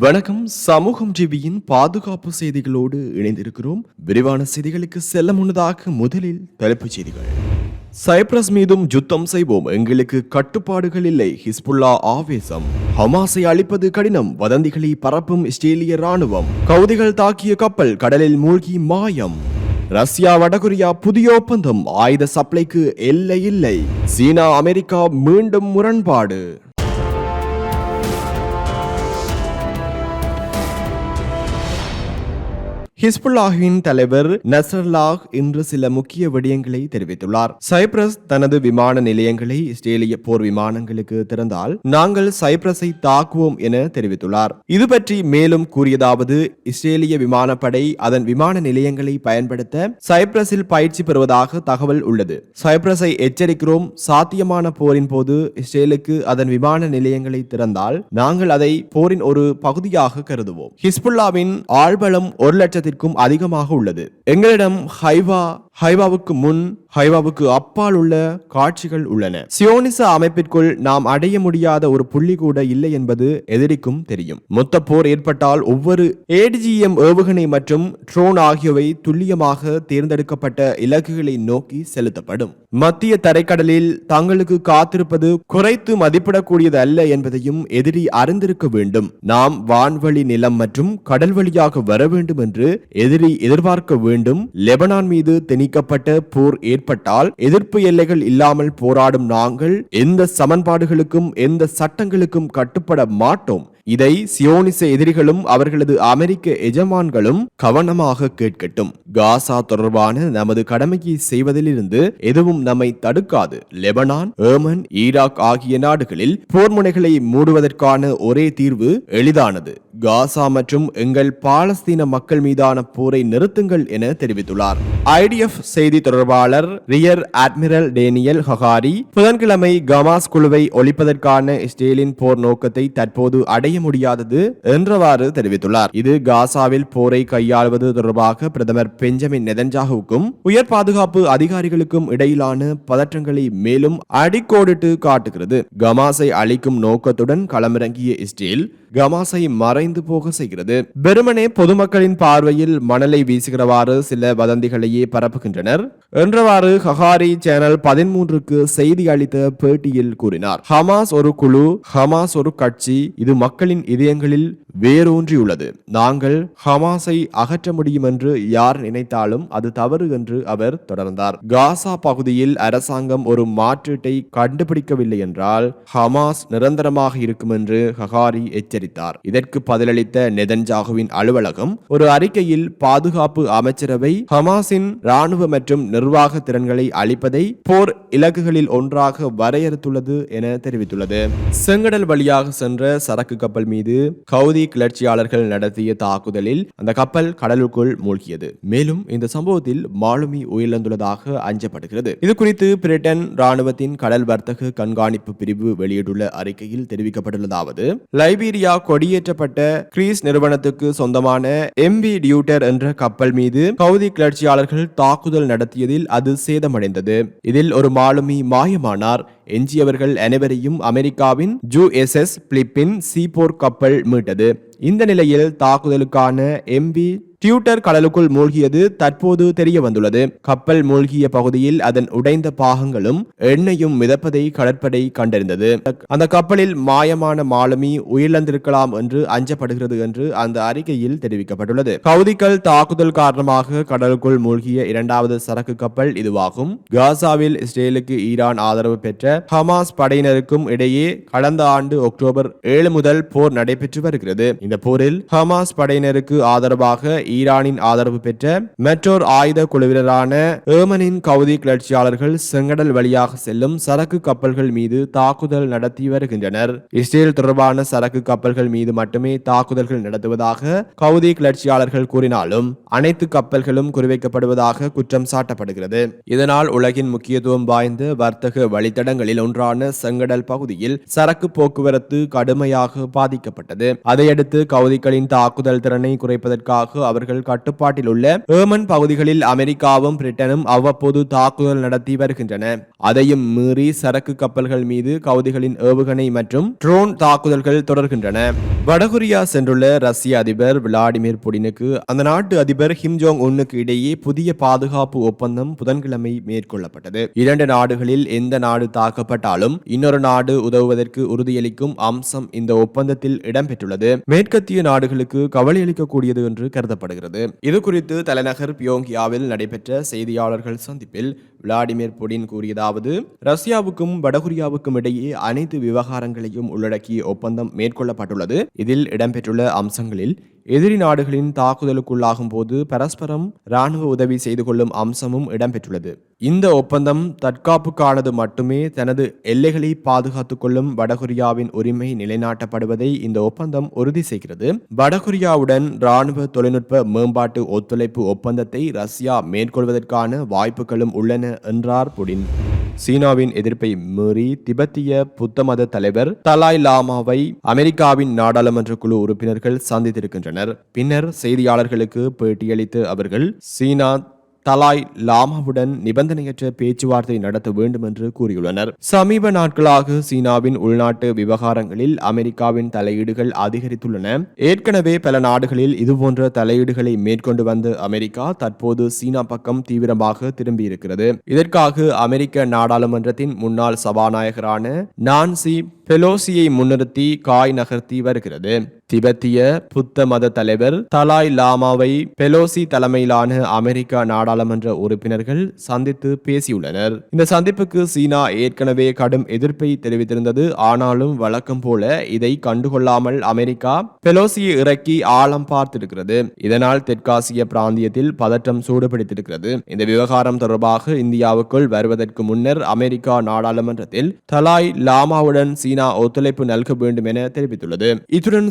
வணக்கம். சமூகம் டிவியின் பாதுகாப்பு செய்திகளோடு இணைந்திருக்கிறோம். விரிவான செய்திகளுக்கு செல்ல முன்னதாக முதலில் தலைப்புச் செய்திகள். சைப்ரஸ் மீதும் யுத்தம் செய்வோம். எங்களுக்கு கட்டுப்பாடுகள் இல்லை. ஹிஸ்புல்லா ஆவேசம். ஹமாஸை அழிப்பது கடினம். வதந்திகளை பரப்பும் இஸ்ரேலிய ராணுவம் கவுதிகள் தாக்கிய கப்பல் கடலில் மூழ்கி மாயம். ரஷ்யா வடகொரியா புதிய ஒப்பந்தம். ஆயுத சப்ளைக்கு எல்லை இல்லை. சீனா அமெரிக்கா மீண்டும் முரண்பாடு. ஹிஸ்புல்லாஹின் தலைவர் நசர்லாஹ் இன்று சில முக்கிய விடயங்களை தெரிவித்துள்ளார். சைப்ரஸ் தனது விமான நிலையங்களை இஸ்ரேலிய போர் விமானங்களுக்கு திறந்தால் நாங்கள் சைப்ரஸை தாக்குவோம் என தெரிவித்துள்ளார். இது பற்றி மேலும் கூறியதாவது இஸ்ரேலிய விமானப்படை அதன் விமான நிலையங்களை பயன்படுத்த சைப்ரஸில் பயிற்சி பெறுவதாக தகவல் உள்ளது. சைப்ரஸை எச்சரிக்கிறோம் சாத்தியமான போரின் போது இஸ்ரேலுக்கு அதன் விமான நிலையங்களை திறந்தால் நாங்கள் அதை போரின் ஒரு பகுதியாக கருதுவோம். ஹிஸ்புல்லாவின் ஆழ்பலம் ஒரு லட்சத்திற்கும் அதிகமாக உள்ளது. எங்களிடம் ஹைவா ஹைவாவுக்கு முன் ஹைவாவுக்கு அப்பால் உள்ள காட்சிகள் உள்ளன. சியோனிச அமைப்பிற்குள் நாம் அடைய முடியாத ஒரு புள்ளி கூட இல்லை என்பது எதிரிக்கும் தெரியும். மொத்த போர் ஏற்பட்டால் ஒவ்வொரு ஏடிஜிஎம் ஏவுகணை மற்றும் ட்ரோன் ஆகியவை துல்லியமாக தேர்ந்தெடுக்கப்பட்ட இலக்குகளை நோக்கி செலுத்தப்படும். மத்திய தரைக்கடலில் தங்களுக்கு காத்திருப்பது குறைத்து மதிப்பிடக்கூடியது அல்ல என்பதையும் எதிரி அறிந்திருக்க வேண்டும். நாம் வான்வழி நிலம் மற்றும் கடல் வழியாக வர வேண்டும் என்று எதிரி எதிர்பார்க்க வேண்டும். லெபனான் மீது திணிக்கப்பட்ட போர் ஏற்பட்டால் எதிர்ப்பு எல்லைகள் இல்லாமல் போராடும் நாங்கள் எந்த சமன்பாடுகளுக்கும் எந்த சட்டங்களுக்கும் கட்டுப்பட மாட்டோம். இதை சியோனிச எதிரிகளும் அவர்களது அமெரிக்க எஜமான்களும் கவனமாக கேட்கட்டும். காசா தொடர்பான நமது கடமையை செய்வதிலிருந்து எதுவும் நம்மை தடுக்காது. லெபனான் ஏமன் ஈராக் ஆகிய நாடுகளில் போர் முனைகளை மூடுவதற்கான ஒரே தீர்வு எளிதானது. காசா மற்றும் எங்கள் பாலஸ்தீன மக்கள் மீதான போரை நிறுத்துங்கள் என தெரிவித்துள்ளார். ஐடிஎஃப் செய்தி தொடர்பாளர் ரியர் அட்மிரல் டேனியல் ஹகாரி புதன்கிழமை கமாஸ் குழுவை ஒழிப்பதற்கான இஸ்ரேலின் போர் நோக்கத்தை தற்போது அடைய முடியாதது என்றவாறு தெரிவித்துள்ளார். இது காசாவில் போரை கையாளுவது தொடர்பாக பிரதமர் பெஞ்சமின் நெதன்ஜாகுவுக்கும் உயர் பாதுகாப்பு அதிகாரிகளுக்கும் இடையிலான பதற்றங்களை மேலும் அடிக்கோடிட்டு காட்டுகிறது. கமாஸை அழிக்கும் நோக்கத்துடன் களமிறங்கிய இஸ்ரேல் கமாஸை மறை மறைந்து போக செய்கிறது. வெறுமனே பொதுமக்களின் பார்வையில் மணலை வீசுகிறவாறு சில வதந்திகளையே பரப்புகின்றனர். என்றவாறு ஹஹாரி சேனல் பதிமூன்றுக்கு செய்தி அளித்த பேட்டியில் கூறினார். ஹமாஸ் ஒரு குழு ஹமாஸ் ஒரு கட்சி இது மக்களின் இதயங்களில் வேரூன்றியுள்ளது. நாங்கள் ஹமாஸை அகற்ற முடியும் என்று யார் நினைத்தாலும் அது தவறு என்று அவர் தொடர்ந்தார். காசா பகுதியில் அரசாங்கம் ஒரு மாற்றீட்டை கண்டுபிடிக்கவில்லை என்றால் ஹமாஸ் நிரந்தரமாக இருக்கும் என்று ஹகாரி எச்சரித்தார். இதற்கு பதிலளித்த நெதன்ஜாகுவின் அலுவலகம் ஒரு அறிக்கையில் பாதுகாப்பு அமைச்சரவை ஹமாஸின் ராணுவ மற்றும் நிர்வாக திறன்களை அளிப்பதை போர் இலக்குகளில் ஒன்றாக வரையறுத்துள்ளது என தெரிவித்துள்ளது. செங்கடல் வழியாக சென்ற சரக்கு கப்பல் மீது கவுதி கிளர்ச்சியாளர்கள் நடத்திய தாக்குதலில் அந்த கப்பல் கடலுக்குள் மூழ்கியது. மேலும் இந்த சம்பவத்தில் மாலுமி உயிரிழந்துள்ளதாக அஞ்சப்படுகிறது. இது குறித்து பிரிட்டன் ராணுவத்தின் கடல் வர்த்தக கண்காணிப்பு பிரிவு வெளியிட்டுள்ள அறிக்கையில் தெரிவிக்கப்பட்டுள்ளதாவது லைபீரியா கொடியேற்றப்பட்ட கிரீஸ் நிறுவனத்துக்கு சொந்தமான எம்பி டியூட்டர் என்ற கப்பல் மீது கவுதி கிளர்ச்சியாளர்கள் தாக்குதல் நடத்தியதில் அது சேதமடைந்தது. இதில் ஒரு மாலுமி மாயமானார். எஞ்சியவர்கள் அனைவரையும் அமெரிக்காவின் ஜூ எஸ் எஸ் பிலிப்பின் சீபோர் கப்பல் மீட்டது. இந்த நிலையில் தாக்குதலுக்கான எம்பி டியூட்டர் கடலுக்குள் மூழ்கியது தற்போது தெரிய வந்துள்ளது கப்பல் மூழ்கிய பகுதியில் அதன் உடைந்த பாகங்களும் எண்ணெயும் மிதப்பதை கடற்படை கண்டறிந்தது. அந்த கப்பலில் மாயமான மாலுமி உயிரிழந்திருக்கலாம் என்று அஞ்சப்படுகிறது என்று அந்த அறிக்கையில் தெரிவிக்கப்பட்டுள்ளது. கவுதிகள் தாக்குதல் காரணமாக கடலுக்குள் மூழ்கிய இரண்டாவது சரக்கு கப்பல் இதுவாகும். காசாவில் இஸ்ரேலுக்கு ஈரான் ஆதரவு பெற்ற ஹமாஸ் படையினருக்கும் இடையே கடந்த ஆண்டு அக்டோபர் ஏழு முதல் போர் நடைபெற்று வருகிறது. இந்த போரில் ஹமாஸ் படையினருக்கு ஆதரவாக ஈரானின் ஆதரவு பெற்ற மெட்ரோர் ஆயுத குழுவினரான ஏமனின் கவுதி கிளர்ச்சியாளர்கள் செங்கடல் வழியாக செல்லும் சரக்கு கப்பல்கள் மீது தாக்குதல் நடத்தி வருகின்றனர். இஸ்ரேல் தொடர்பான சரக்கு கப்பல்கள் மீது மட்டுமே தாக்குதல்கள் நடத்துவதாக கவுதி கிளர்ச்சியாளர்கள் கூறினாலும் அனைத்து கப்பல்களும் குறிவைக்கப்படுவதாக குற்றம் சாட்டப்படுகிறது. இதனால் உலகின் முக்கியத்துவம் வாய்ந்த வர்த்தக வழித்தடங்களில் ஒன்றான செங்கடல் பகுதியில் சரக்கு போக்குவரத்து கடுமையாக பாதிக்கப்பட்டது. அதையடுத்து கவுதிகளின் தாக்குதல் திறனை குறைப்பதற்காக அவர் அவர்கள் கட்டுப்பாட்டில் உள்ள ஏமன் பகுதிகளில் அமெரிக்காவும் பிரிட்டனும் அவ்வப்போது தாக்குதல் நடத்தி வருகின்றன. அதையும் மீறி சரக்கு கப்பல்கள் மீது கவுதிகளின் ஏவுகணை மற்றும் ட்ரோன் தாக்குதல்கள் தொடர்கின்றன. வடகொரியா சென்றுள்ள ரஷ்ய அதிபர் விளாடிமிர் புடினுக்கு அந்த நாட்டு அதிபர் கிம் ஜோங் உன்னுக்கு இடையே புதிய பாதுகாப்பு ஒப்பந்தம் புதன்கிழமை மேற்கொள்ளப்பட்டது. இரண்டு நாடுகளில் எந்த நாடு தாக்கப்பட்டாலும் இன்னொரு நாடு உதவுவதற்கு உறுதியளிக்கும் அம்சம் இந்த ஒப்பந்தத்தில் இடம்பெற்றுள்ளது. மேற்கத்திய நாடுகளுக்கு கவலையளிக்கக்கூடியது என்று கருதப்படுகிறது இது குறித்து தலைநகர் பியோங்கியாவில் நடைபெற்ற செய்தியாளர்கள் சந்திப்பில் விளாடிமிர் புடின் கூறியதாவது ரஷ்யாவுக்கும் வடகொரியாவுக்கும் இடையே அனைத்து விவகாரங்களையும் உள்ளடக்கிய ஒப்பந்தம் மேற்கொள்ளப்பட்டுள்ளது. இதில் இடம்பெற்றுள்ள அம்சங்களில் எதிரி நாடுகளின் தாக்குதலுக்குள்ளாகும் போது பரஸ்பரம் இராணுவ உதவி செய்து கொள்ளும் அம்சமும் இடம்பெற்றுள்ளது. இந்த ஒப்பந்தம் தற்காப்புக்கானது மட்டுமே தனது எல்லைகளை பாதுகாத்துக் கொள்ளும் வடகொரியாவின் உரிமை நிலைநாட்டப்படுவதை இந்த ஒப்பந்தம் உறுதி செய்கிறது. வடகொரியாவுடன் இராணுவ தொழில்நுட்ப மேம்பாட்டு ஒத்துழைப்பு ஒப்பந்தத்தை ரஷ்யா மேற்கொள்வதற்கான வாய்ப்புகளும் உள்ளன என்றார் புடின். சீனாவின் எதிர்ப்பை மீறி திபெத்திய புத்த மத தலைவர் தலாய் லாமாவை அமெரிக்காவின் நாடாளுமன்ற குழு உறுப்பினர்கள் சந்தித்திருக்கின்றனர். பின்னர் செய்தியாளர்களுக்கு பேட்டியளித்த அவர்கள் சீனா தலாய் லாமாவுடன் நிபந்தனையற்ற பேச்சுவார்த்தை நடத்த வேண்டும் என்று கூறியுள்ளனர். சமீப நாட்களாக சீனாவின் உள்நாட்டு விவகாரங்களில் அமெரிக்காவின் தலையீடுகள் அதிகரித்துள்ளன. ஏற்கனவே பல நாடுகளில் இதுபோன்ற தலையீடுகளை மேற்கொண்டு வந்த அமெரிக்கா தற்போது சீனா பக்கம் தீவிரமாக திரும்பியிருக்கிறது. இதற்காக அமெரிக்க நாடாளுமன்றத்தின் முன்னாள் சபாநாயகரான நான்சி பெலோசியை முன்னிறுத்தி காய் நகர்த்தி வருகிறது. திபெத்திய புத்த மத தலைவர் தலாய் லாமாவை பெலோசி தலைமையிலான அமெரிக்க நாடாளுமன்ற உறுப்பினர்கள் சந்தித்து பேசியுள்ளனர். இந்த சந்திப்புக்கு சீனா ஏற்கனவே கடும் எதிர்ப்பை தெரிவித்திருந்தது. ஆனாலும் வழக்கம் போல இதை கண்டுகொள்ளாமல் அமெரிக்கா பெலோசியை இறக்கி ஆழம் பார்த்திருக்கிறது. இதனால் தெற்காசிய பிராந்தியத்தில் பதற்றம் சூடுபிடித்திருக்கிறது. இந்த விவகாரம் தொடர்பாக இந்தியாவுக்குள் வருவதற்கு முன்னர் அமெரிக்கா நாடாளுமன்றத்தில் தலாய் லாமாவுடன் சீனா ஒத்துழைப்பு நல்க வேண்டும் என தெரிவித்துள்ளது. இத்துடன்